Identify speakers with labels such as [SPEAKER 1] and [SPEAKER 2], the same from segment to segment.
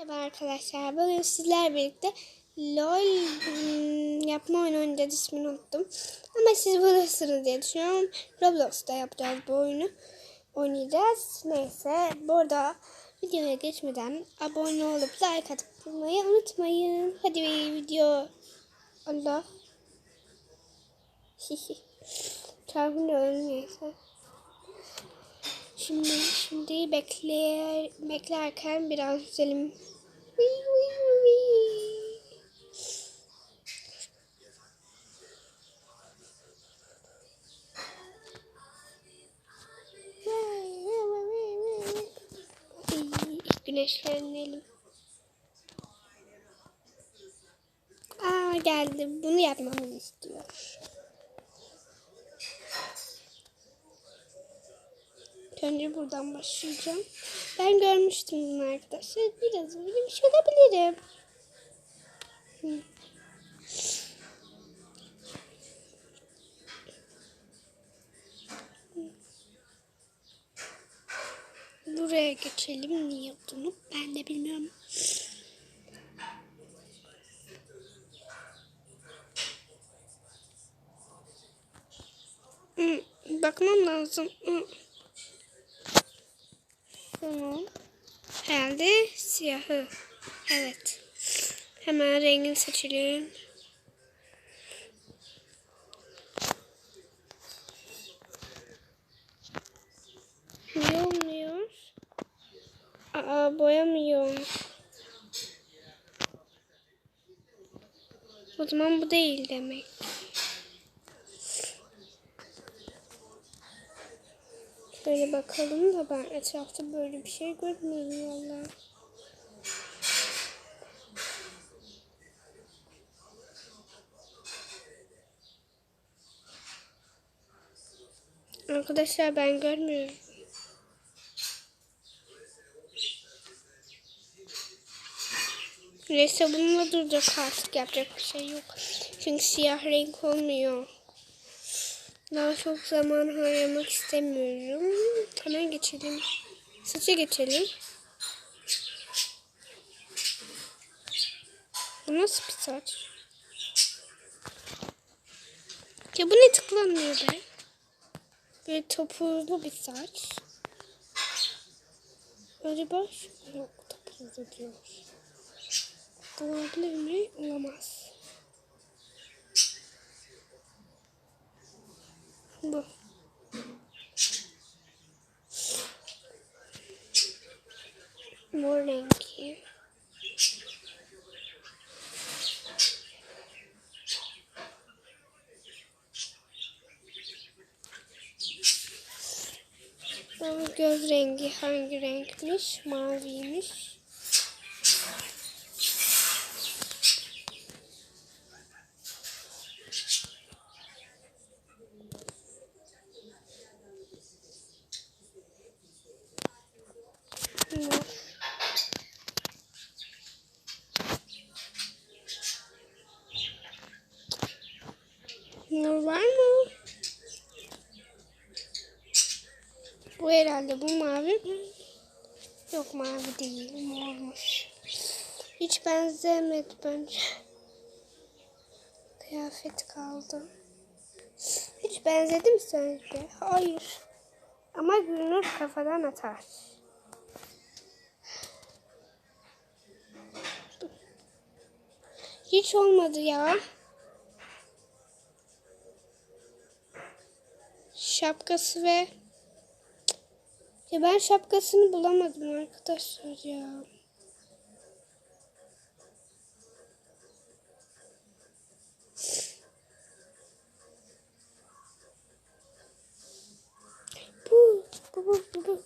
[SPEAKER 1] Merhaba arkadaşlar. Bugün sizler birlikte LOL hmm, yapma oyunu oynayacağız. ismini unuttum. Ama siz bulursunuz diye düşünüyorum. Roblox'ta yapacağız bu oyunu. Oynayacağız. Neyse. Burada videoya geçmeden abone olup like atmayı unutmayın. Hadi bir video. Allah. Çarpılıyorum neyse. Şimdi şimdi bekler beklerken biraz güzelim. Güneşlenelim. Aa geldi. Bunu yapmamı istiyor. Önce buradan başlayacağım. Ben görmüştüm bunu arkadaşlar. Biraz oynamış olabilirim. Hı. Buraya geçelim. Niye olduğunu ben de bilmiyorum. Hı, Bakmam lazım. Tamam. Herhalde siyahı. Evet. Hemen rengini seçelim. Niye olmuyor? Aa boyamıyorum. O zaman bu değil demek. Şöyle bakalım da ben etrafta böyle bir şey görmüyorum valla. Arkadaşlar ben görmüyorum. Neyse bununla duracak artık yapacak bir şey yok. Çünkü siyah renk olmuyor. Daha çok zaman harcamak istemiyorum. Hemen geçelim. Saça geçelim. Bu nasıl bir saç? Ya bu ne tıklanmıyor be? Böyle topuzlu bir saç. Acaba yok topuzlu diyor. Olabilir mi? Olamaz. Bu. Mor rengi. Göz rengi hangi renkmiş? Maviymiş. Mor. Mor var mı? Bu herhalde bu mavi mi? Yok mavi değil mormuş. Hiç benzemedi bence. Kıyafet kaldı. Hiç benzedi mi sence? Hayır. Ama Gülnur kafadan atar. Hiç olmadı ya. Şapkası ve ya ben şapkasını bulamadım arkadaşlar ya. Bu, bu, bu, bu, bu.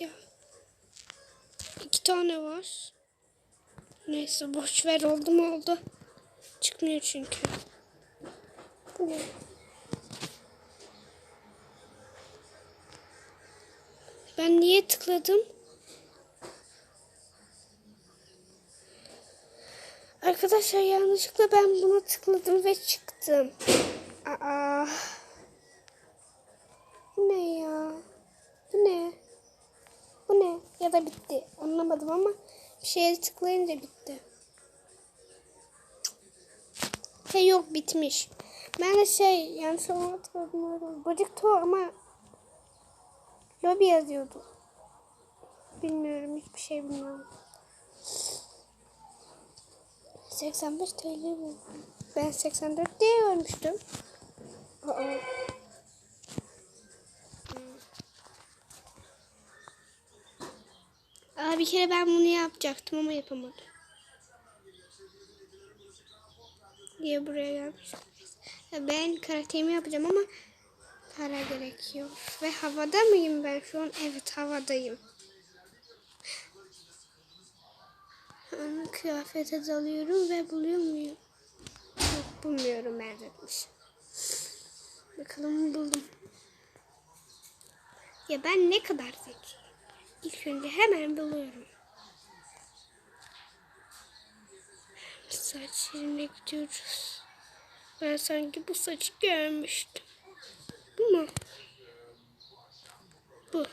[SPEAKER 1] Ya. İki tane var. Neyse boş ver oldu mu oldu. Çıkmıyor çünkü. Bu? Ben niye tıkladım? Arkadaşlar yanlışlıkla ben buna tıkladım ve çıktım. Aa. Bu ne ya? Bu ne? Ya da bitti. Anlamadım ama bir şeye tıklayınca bitti. Şey yok bitmiş. Ben de şey yanlış hatırladım. Bacık to ama lobi yazıyordu. Bilmiyorum hiçbir şey bilmiyorum. 85 TL mi? Ben 84 diye görmüştüm. Aa. Aa, bir kere ben bunu yapacaktım ama yapamadım. Diye buraya gelmiş. Ben karakterimi yapacağım ama para gerekiyor. Ve havada mıyım ben şu an? Evet havadayım. Hemen Kıyafete dalıyorum ve buluyor muyum? Yok bulmuyorum benzetmiş. Bakalım buldum. Ya ben ne kadar zeki. İlk önce hemen buluyorum. Saç yerine gidiyoruz. Ben sanki bu saçı görmüştüm. Bu mu? Bu.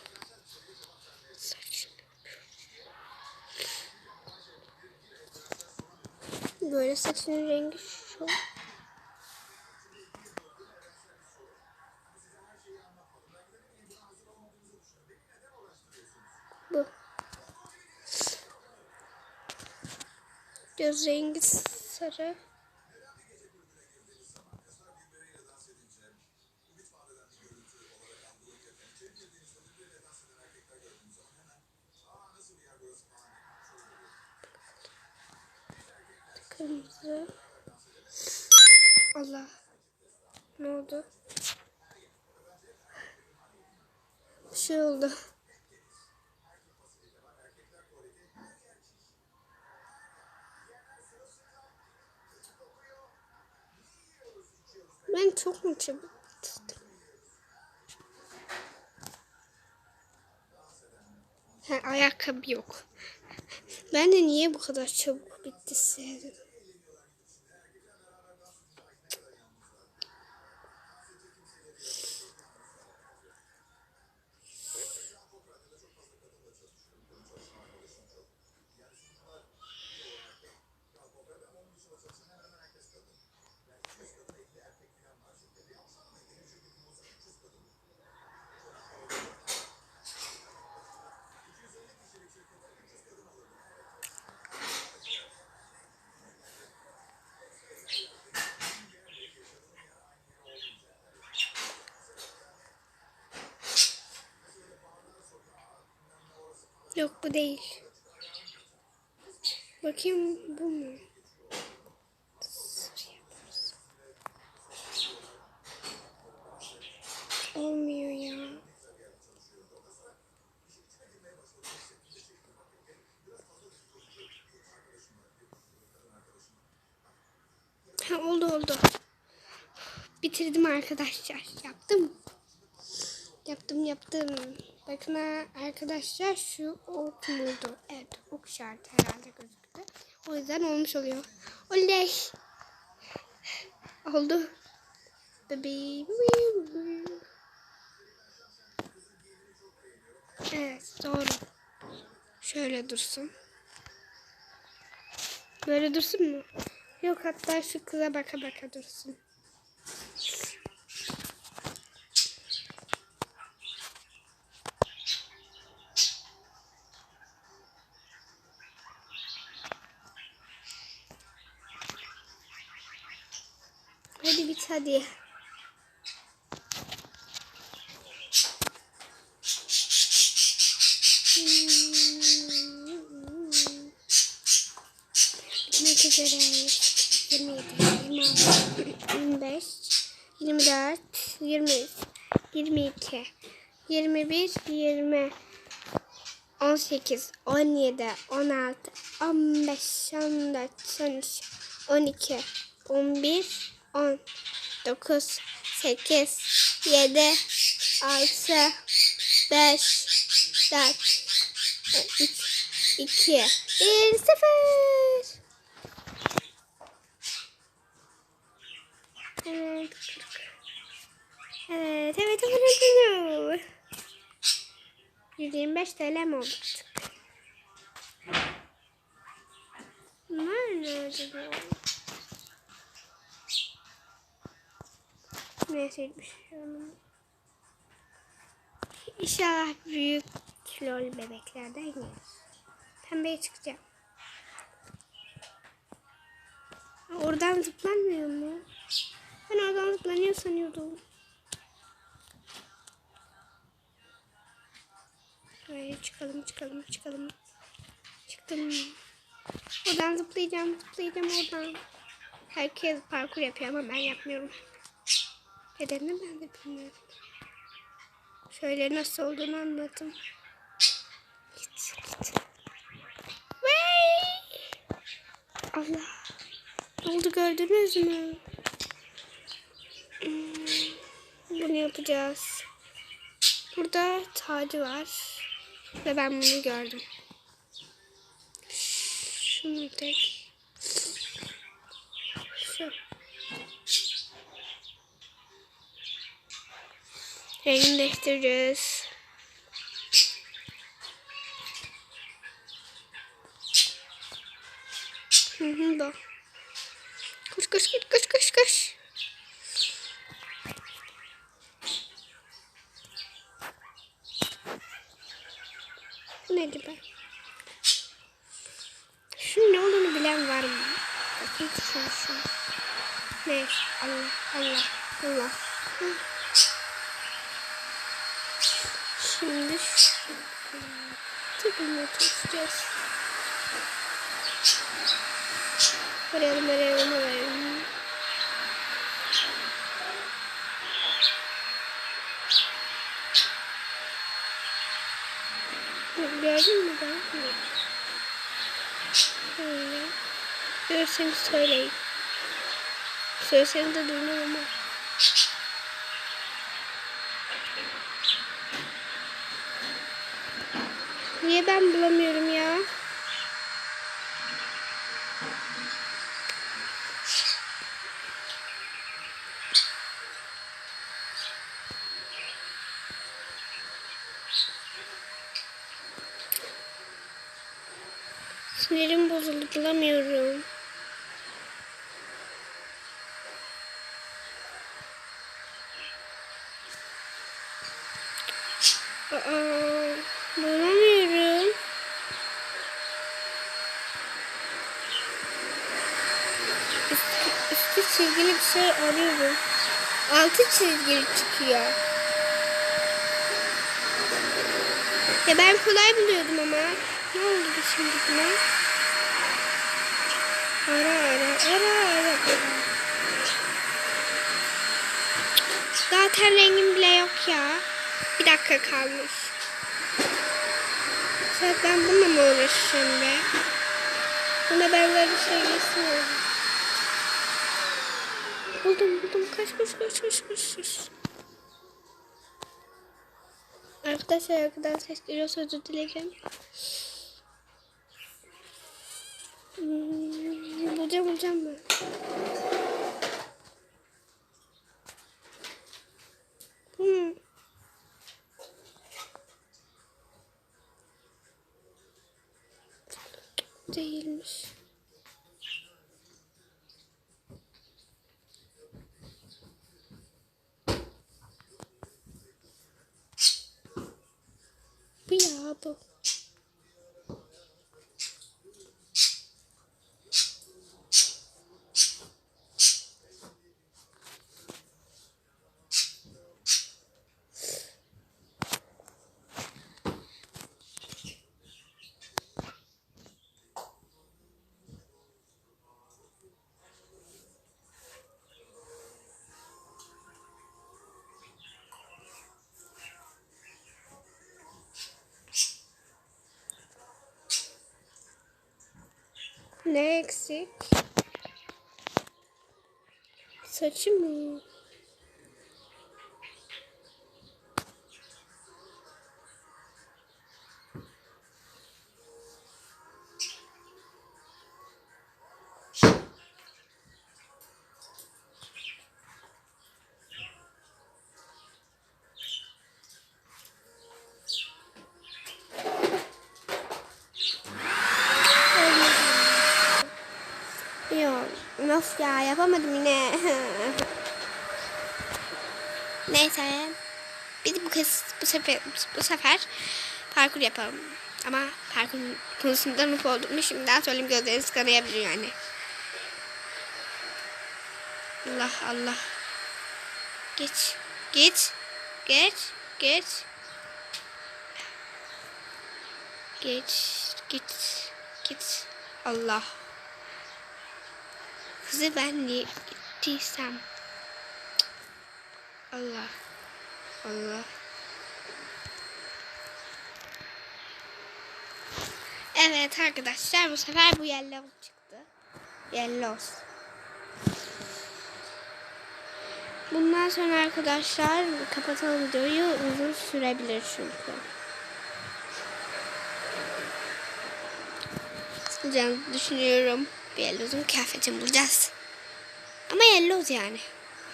[SPEAKER 1] Saç. Böyle saçın rengi şu. Bu. Göz rengi sarı. Kırmızı. Allah. Ne oldu? Bir şey oldu. Ben çok mu çabuk bitirdim? Ha, ayakkabı yok. Ben de niye bu kadar çabuk bitti sevdim. Yok bu değil. Bakayım bu mu? Olmuyor ya. Ha, oldu oldu. Bitirdim arkadaşlar. Yaptım. Yaptım yaptım. Bakın arkadaşlar şu ok muydu? Evet ok işareti herhalde gözüktü. O yüzden olmuş oluyor. Oley. Oldu. Bebeğim. Evet doğru. Şöyle dursun. Böyle dursun mu? Yok hatta şu kıza baka baka dursun. Hadi. Bitmek üzere. 27, 26, 25, 24, 23, 22, 21, 20, 18, 17, 16, 15, 14, 13, 12, 11, 10, 9, 8, 7, 6, 5, 4, 3, 2, 1, 0. Evet. Evet, evet, evet, evet. 125 TL mi oldu artık? Nerede acaba? Olmaz. İnşallah büyük kilolu bebeklerden yeriz. Pembeye çıkacağım. Oradan zıplanmıyor mu? Ben oradan zıplanıyor sanıyordum. Hayır çıkalım çıkalım çıkalım. Çıktım. Oradan zıplayacağım zıplayacağım oradan. Herkes parkur yapıyor ama ben yapmıyorum. Nedenini ben de bilmiyorum. Şöyle nasıl olduğunu anladım. Git git. Vay! Allah. Ne oldu gördünüz mü? Hmm, Bunu yapacağız. Burada tacı var. Ve ben bunu gördüm. Şunu tek. Şu. Rengini değiştireceğiz. Hı hı bu. Koş koş koş koş koş. Bu neydi be? Şunun ne olduğunu bilen var mı? Bakayım şu şu. Ne? Allah Allah Allah. Hı. Şimdi. Tıkımı tutacağız. Arayalım arayalım arayalım. Gördün mü ben? Öyle. Görürseniz söyleyin. Söyleseniz de duymam ama. Niye ben bulamıyorum ya? Sinirim bozuldu bulamıyorum. Aa, çizgili bir şey arıyorum. Altı çizgili çıkıyor. Ya ben kolay biliyordum ama. Ne oldu şimdi buna? Ara ara ara ara. Zaten rengim bile yok ya. Bir dakika kalmış. Ben bununla mı uğraşacağım be? Buna benzer bir şey geçmiyorum. Buldum buldum. Kaç koş koş koş koş koş. Arkadaşlar arkadan ses geliyorsa özür dilerim. Hmm, bulacağım bulacağım ben. Hmm. Değilmiş. Bu ya Ne eksik? Saçı mı? Yapamadım yine. Neyse. Biz bu kez bu sefer bu sefer parkur yapalım. Ama parkur konusunda noob olduğumu şimdiden söyleyeyim gözleriniz kanayabilir yani. Allah Allah. Geç. Geç. Geç. Geç. Geç. Git. Git. Allah. Kızı ben niye gittiysem. Allah. Allah. Evet arkadaşlar bu sefer bu yellow çıktı. Yellow. Bundan sonra arkadaşlar kapatalım videoyu uzun sürebilir çünkü. Can düşünüyorum. Bir yellow'un kıyafetini bulacağız. Ama yellow yani.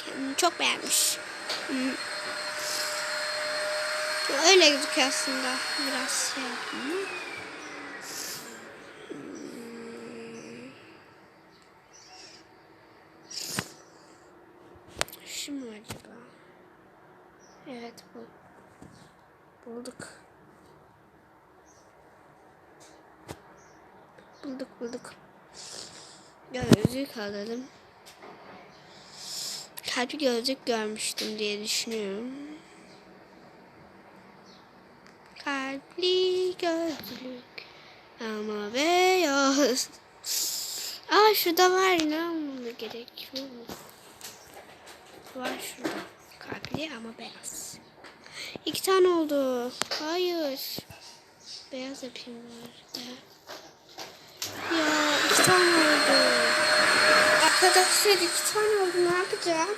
[SPEAKER 1] Kendini çok beğenmiş. Hmm. Öyle gözüküyor aslında. Biraz şey. Hmm. Şu mu acaba? Evet bu. Bulduk. Bulduk bulduk. Gözlük alalım. Kalpli gözlük görmüştüm diye düşünüyorum. Kalpli gözlük ama beyaz. Aa şurada var inanmamı gerekiyor. Var şurada. Kalpli ama beyaz. İki tane oldu. Hayır. Beyaz yapayım var. Ya iki tane oldu. Arkadaşlar iki tane oldu. Ne yapacağım?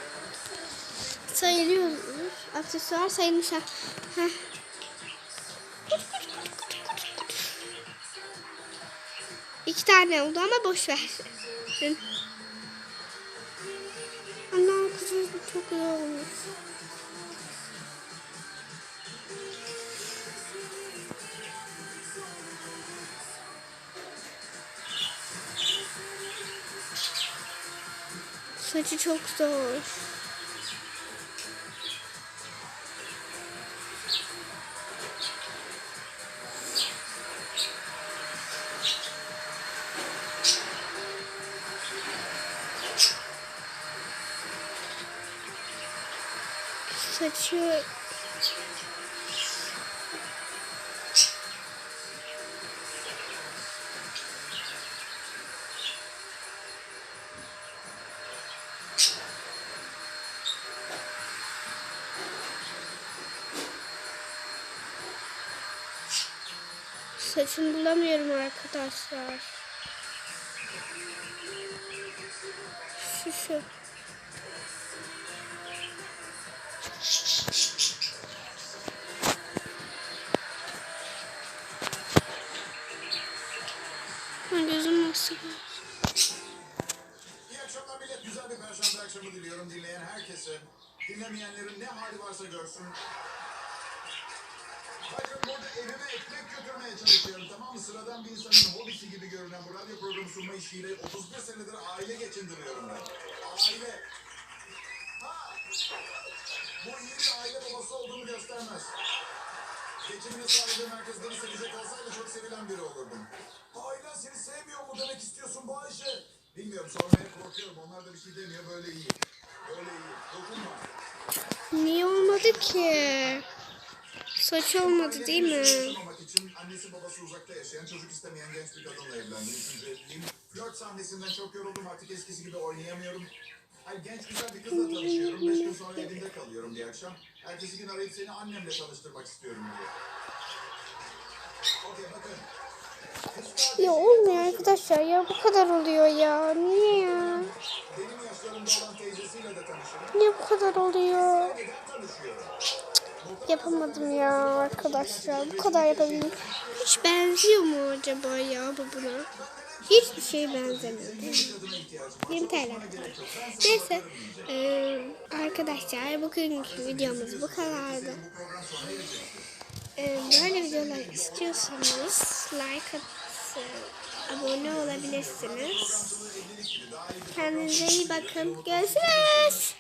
[SPEAKER 1] Sayılıyoruz. Aksesuar sayılmış. Heh. İki tane oldu ama boş ver. Ana kızım çok iyi olmuş. Saçı çok zor. Saçı Saçını bulamıyorum arkadaşlar. Şu şu. Gözüm nasıl?
[SPEAKER 2] İyi akşamlar millet. Güzel bir perşembe akşamı diliyorum dinleyen herkese. Dinlemeyenlerin ne hali varsa görsün. Burada evime ekmek götürmeye çalışıyorum tamam mı? Sıradan bir insanın hobisi gibi görünen bu radyo programı sunma işiyle 31 senedir aile geçindiriyorum ben. Aile. Ha! Bu iyi bir aile babası olduğunu göstermez. Geçimini sağladığım herkesleri sevecek olsaydı çok sevilen biri olurdum. Ailen seni sevmiyor mu demek istiyorsun bu Ayşe? Bilmiyorum sormaya korkuyorum. Onlar da bir şey demiyor. Böyle iyi. Böyle iyi. Dokunma.
[SPEAKER 1] Niye olmadı ki? Saç olmadı değil mi?
[SPEAKER 2] Annesi babası uzakta yaşayan çocuk istemeyen genç bir kadınla evlendim. Üçüncü evliliğim. Flört sahnesinden çok yoruldum. Artık eskisi gibi oynayamıyorum. Ay genç güzel bir kızla tanışıyorum. Beş gün sonra evinde kalıyorum bir akşam. Ertesi gün arayıp seni annemle tanıştırmak istiyorum diye. Okey bakın.
[SPEAKER 1] Ya olmuyor arkadaşlar ya bu kadar oluyor ya. Niye ya?
[SPEAKER 2] benim yaşlarımda olan teyzesiyle de tanışırım.
[SPEAKER 1] Niye bu kadar oluyor?
[SPEAKER 2] Neden tanışıyorum?
[SPEAKER 1] Yapamadım ya arkadaşlar. Bu kadar yapabildim. Hiç benziyor mu acaba ya bu buna? Hiçbir şey benzemiyor değil mi?
[SPEAKER 2] Kadına ihtiyacım var.
[SPEAKER 1] 20 TL. Neyse. eee, arkadaşlar bugünkü videomuz bu kadardı. Eee, böyle videolar istiyorsanız like atıp abone olabilirsiniz. Kendinize iyi bakın. Görüşürüz.